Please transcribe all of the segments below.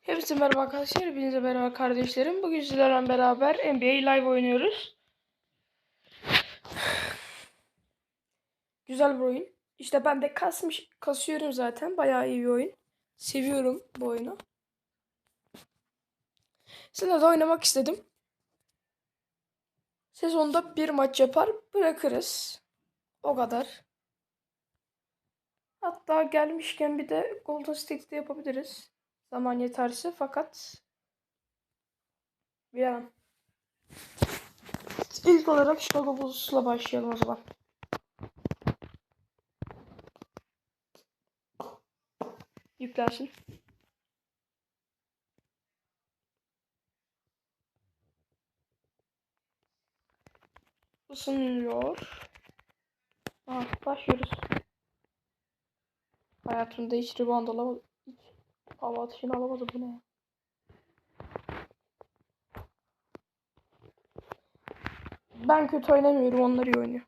Hepsi merhaba arkadaşlar. Hepinize merhaba kardeşlerim. Bugün sizlerle beraber NBA Live oynuyoruz. Güzel bir oyun. İşte ben de kasmış, kasıyorum zaten. Bayağı iyi bir oyun. Seviyorum bu oyunu. Sizinle de oynamak istedim. Sezonda bir maç yapar bırakırız. O kadar. Hatta gelmişken bir de Golden State'de yapabiliriz. Zaman yeterse fakat an. İlk olarak Chicago Bulls'la başlayalım o zaman. Yüklensin. Isınıyor. Aha, başlıyoruz. Hayatımda hiç rebound alamadım. Hava atışını alamadım. Bu ne? Ben kötü oynamıyorum. Onlar iyi oynuyor.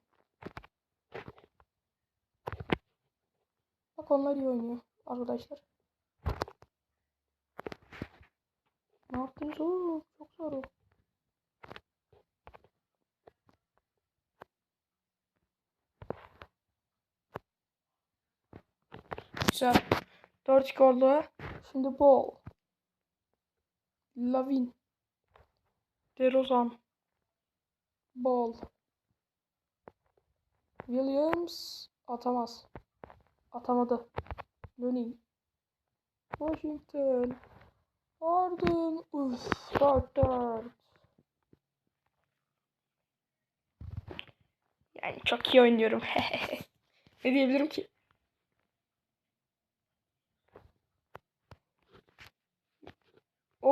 Bak onlar iyi oynuyor arkadaşlar. Ne yaptınız oğlum? Çok zor. Güzel. 4-2 oldu. Şimdi ball. Lavin. DeRozan. Ball. Williams atamaz. Atamadı. Looney. Washington. Harden. Uf. 4-4. Yani çok iyi oynuyorum. ne diyebilirim ki?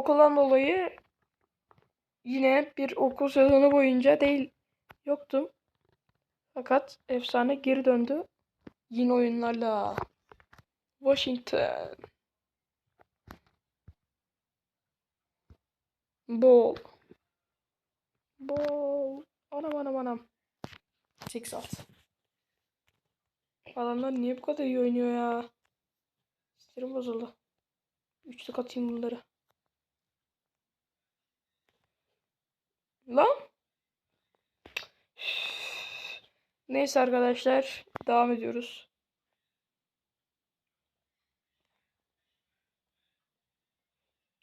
Okuldan dolayı yine bir okul sezonu boyunca değil yoktum. Fakat efsane geri döndü. Yine oyunlarla. Washington. Ball. Ball. Anam anam anam. 6 alt. Adamlar niye bu kadar iyi oynuyor ya? Sinirim bozuldu. Üçlük atayım bunları. Lan. Neyse arkadaşlar. Devam ediyoruz.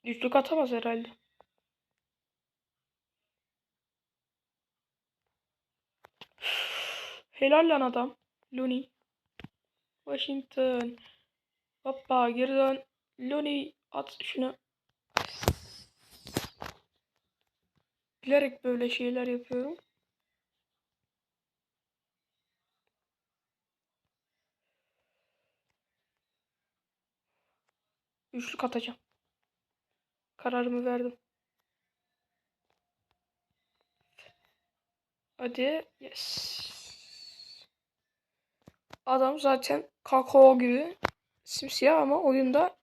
Üçlük atamaz herhalde. Helal lan adam. Looney. Washington. Hoppa geri dön. Looney at şunu. Bilerek böyle şeyler yapıyorum. Üçlük atacağım. Kararımı verdim. Hadi. Yes. Adam zaten kakao gibi simsiyah ama oyunda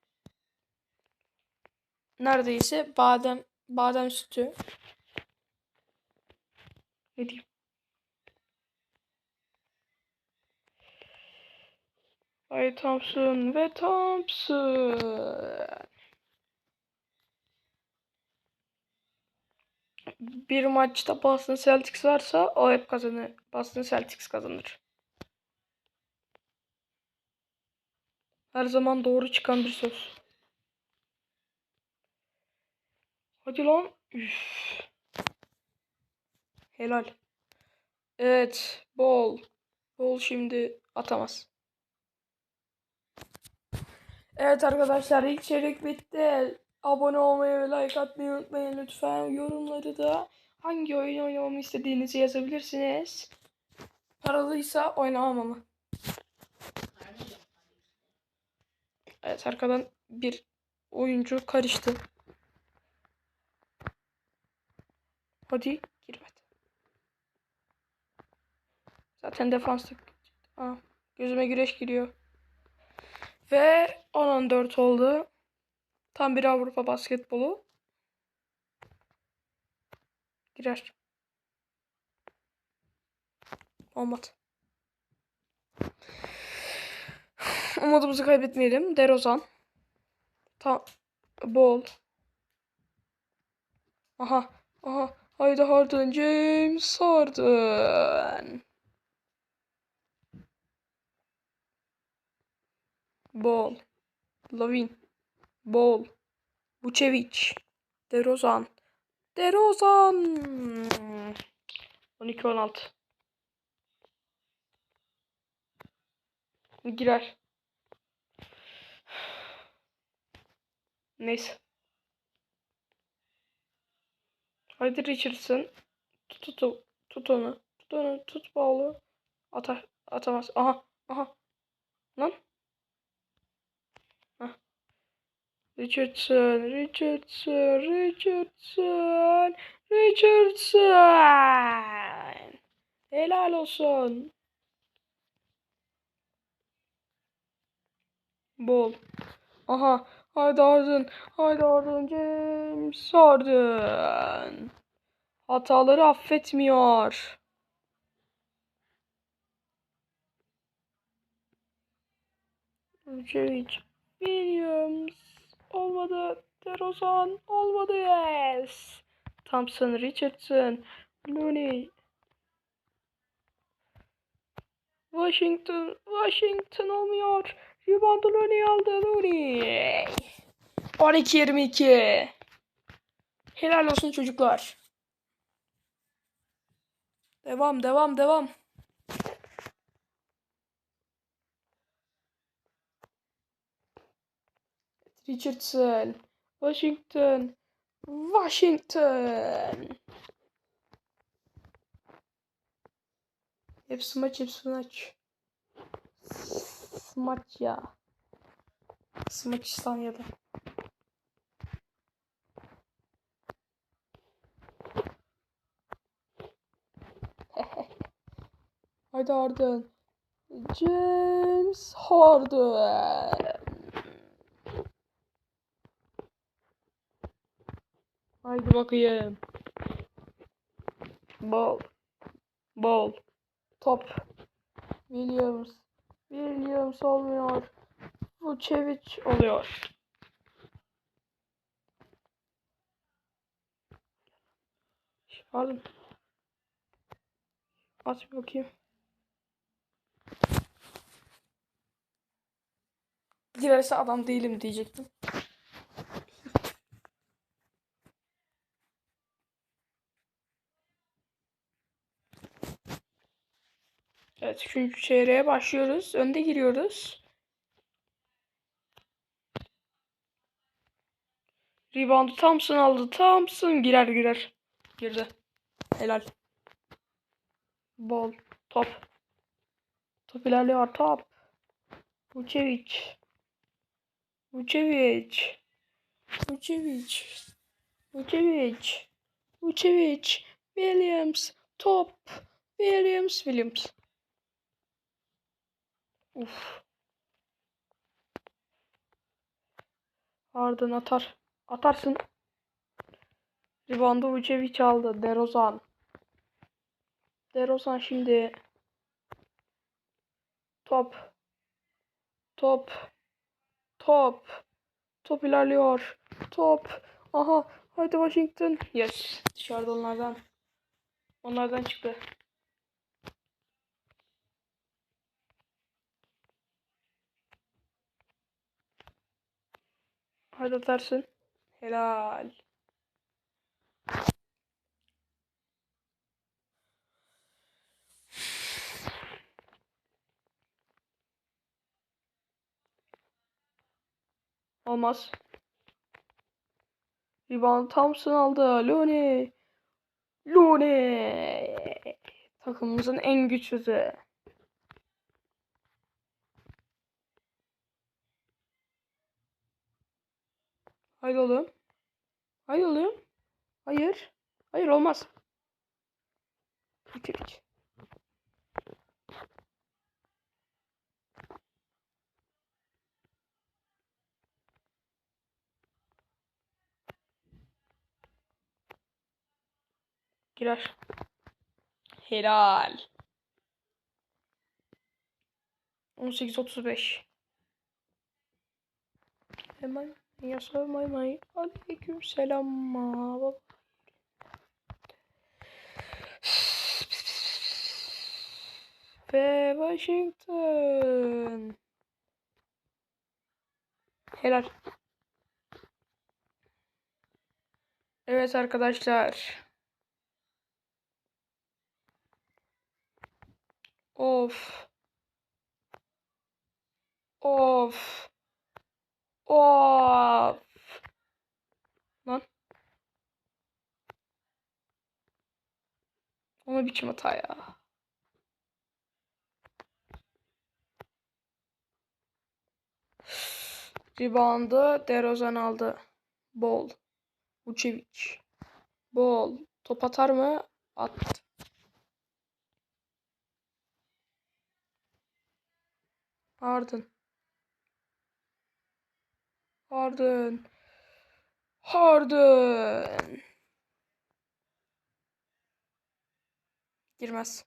neredeyse badem badem sütü. Ne? Ay Thompson ve Thompson. Bir maçta Boston Celtics varsa o hep kazanır. Boston Celtics kazanır. Her zaman doğru çıkan bir söz. Hadi lan. Üf. Helal. Evet. Bol. Bol şimdi atamaz. Evet arkadaşlar ilk çeyrek bitti. Abone olmayı ve like atmayı unutmayın lütfen. Yorumları da hangi oyun oynamamı istediğinizi yazabilirsiniz. Paralıysa oynamam ama. Evet arkadan bir oyuncu karıştı. Hadi girmedi. Zaten defansta Aa, gözüme güreş giriyor. Ve 10-14 oldu. Tam bir Avrupa basketbolu. Girer. Olmadı. Umudumuzu kaybetmeyelim. Derozan. Tam Bol. Aha. Aha. Haydi Harden. James Harden. Bol. Lavin. Bol. Vucevic. DeRozan. DeRozan. 12-16. Girer. Neyse. Haydi Richardson. Tut, tut, tut onu. Tut onu. Tut bağlı. Atar. Atamaz. Aha. Aha. Lan. Richardson. Richardson. Richardson. Richardson. Helal olsun. Bol. Aha. Haydi Harden. Haydi Harden. James Harden. Hataları affetmiyor. Vucevic. Williams. Olmadı. DeRozan. Olmadı. Yes. Thompson. Richardson. Looney. Washington. Washington olmuyor. Reboundu Looney aldı. Looney. 12-22. Helal olsun çocuklar. Devam devam devam. Richardson. Washington. Washington. Hepsi maç hepsi maç. Smaç ya. Smaç İspanya'da. Haydi Harden. James Harden. Haydi bakayım. Ball. Ball. Top. Williams. Williams olmuyor. Vucevic oluyor. Harden. At bir bakayım. Girerse adam değilim diyecektim. Evet, üçüncü çeyreğe başlıyoruz. Önde giriyoruz. Reboundu Thompson aldı. Thompson girer girer. Girdi. Helal. Bol. Top. Top ilerliyor. Top. Vucevic. Vucevic. Vucevic. Vucevic. Vucevic. Williams. Top. Williams. Williams. Uf. Harden atar. Atarsın. Reboundu Vucevic aldı. DeRozan. DeRozan şimdi. Top. Top. Top. Top ilerliyor. Top. Aha. Haydi Washington. Yes. Dışarıda onlardan. Onlardan çıktı. Hadi atarsın. Helal. Olmaz. Rebound Thompson aldı. Looney. Looney. Takımımızın en güçlüsü. Haydi oğlum. Haydi oğlum. Hayır. Hayır olmaz. Bitir hiç. Girer. Helal. 18-35. Hemen yasa may may. Aleyküm selam ma. baba. Ve Washington. Helal. Evet arkadaşlar. Of. Of. Of. Lan. Ona biçim hata ya. Reboundı DeRozan aldı. Bol. Vucevic. Bol. Top atar mı? Attı. Harden. Harden. Harden. Girmez.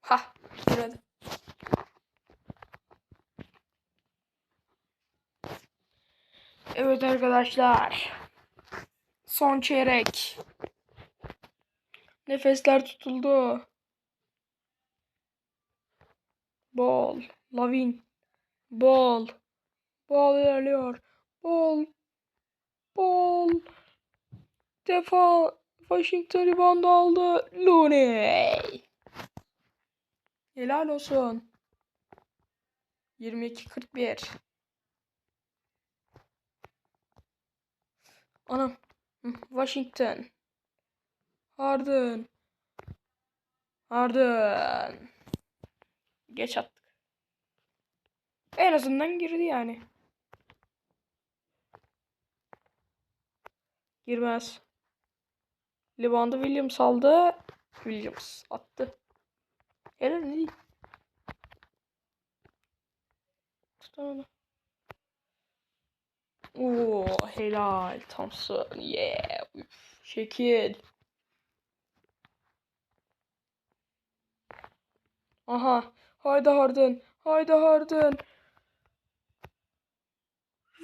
Ha, girmedi. Evet arkadaşlar. Son çeyrek. Nefesler tutuldu. Bol. Lavin. Bol. Bol ilerliyor. Bol. Bol. Defa Washington rebound aldı. Looney. Helal olsun. 22-41. Anam. Washington. Harden. Harden. Geç attık. En azından girdi yani. Girmez. Libandı Williams aldı. Williams attı. Helal değil. Tutamadı. Oo helal Thompson. Yeah. Üf, şekil. Aha. Haydi Harden. Haydi Harden.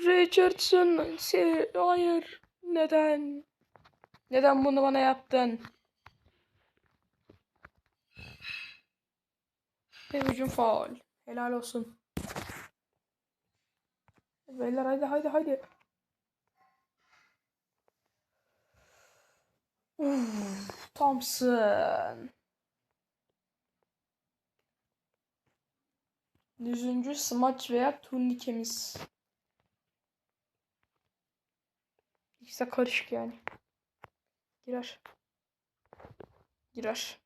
Richardson. Hayır. Neden? Neden bunu bana yaptın? Ve hücum faul. Helal olsun. Beyler haydi haydi haydi. Thompson. Yüzüncü smaç veya turnikemiz. İkisi karışık yani. Girer. Girer.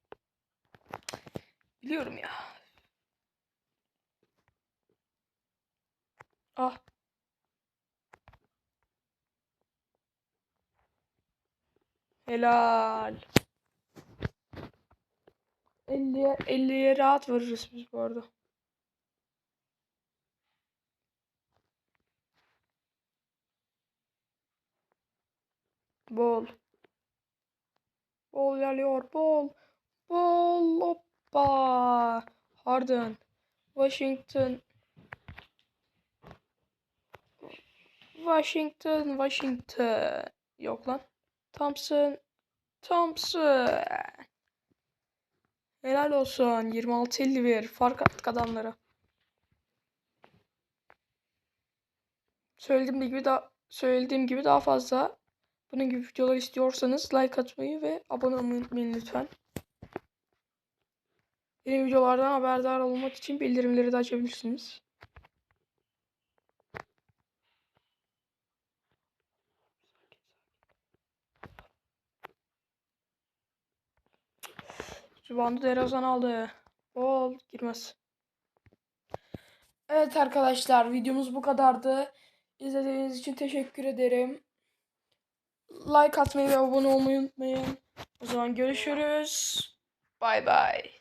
Biliyorum ya. Ah. Helal. 50'ye 50'ye rahat varırız biz bu arada. Bol. Bol ilerliyor. Bol. Bol. Hoppa. Harden. Washington. Washington. Washington. Yok lan. Thompson. Thompson. Helal olsun. 26-51. Fark attık adamlara. Söylediğim gibi daha söylediğim gibi daha fazla bunun gibi videolar istiyorsanız like atmayı ve abone olmayı unutmayın lütfen. Yeni videolardan haberdar olmak için bildirimleri de açabilirsiniz. Ribandı Derazan aldı. Bol girmez. Evet arkadaşlar videomuz bu kadardı. İzlediğiniz için teşekkür ederim. Like atmayı ve abone olmayı unutmayın. O zaman görüşürüz. Bay bay.